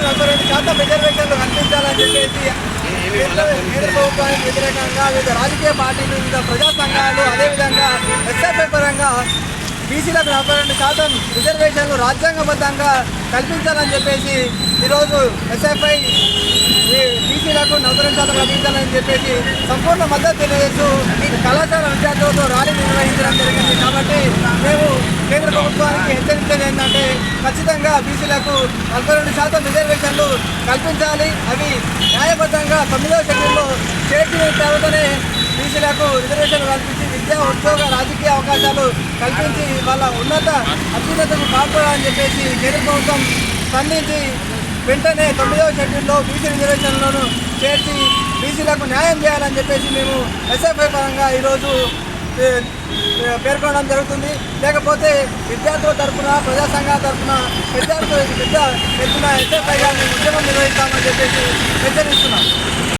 నలభై రెండు శాతం రిజర్వేషన్లు కల్పించాలని చెప్పేసి కేంద్ర ప్రభుత్వానికి వ్యతిరేకంగా వివిధ రాజకీయ పార్టీలు వివిధ ప్రజా సంఘాలు అదేవిధంగా ఎస్ఎఫ్ఐ పరంగా బీసీలకు నలభై రెండు శాతం రిజర్వేషన్లు రాజ్యాంగబద్ధంగా కల్పించాలని చెప్పేసి ఈరోజు ఎస్ఎఫ్ఐ బీసీలకు నలభై రెండు శాతం కల్పించాలని చెప్పేసి సంపూర్ణ మద్దతు తెలియజేస్తూ కళాశాల విద్యార్థులతో ర్యాలీ నిర్వహించడం జరిగింది. కాబట్టి మేము కేంద్ర ప్రభుత్వానికి హెచ్చరించేది ఏంటంటే ఖచ్చితంగా బీసీలకు నలభై రెండు శాతం రిజర్వేషన్లు కల్పించాలి. అవి న్యాయబద్ధంగా తొమ్మిదవ షెడ్యూల్లో చేర్చిన తర్వాతనే బీసీలకు రిజర్వేషన్లు కల్పించి విద్యా ఉద్యోగ రాజకీయ అవకాశాలు కల్పించి వాళ్ళ ఉన్నత అభ్యున్నతకు కాపాడాలని చెప్పేసి కేంద్ర ప్రభుత్వం స్పందించి వెంటనే తొమ్మిదవ షెడ్యూల్లో బీసీ రిజర్వేషన్లను చేర్చి బీసీలకు న్యాయం చేయాలని చెప్పేసి మేము ఎస్ఎఫ్ఐ పరంగా ఈరోజు పేర్కొనడం జరుగుతుంది. లేకపోతే విద్యార్థుల తరఫున ప్రజా సంఘాల తరఫున విద్యార్థులు పెద్ద ఎత్తున ఎస్ఎఫ్ఐగా మేము ఉద్యమం నిర్వహిస్తామని చెప్పేసి హెచ్చరించి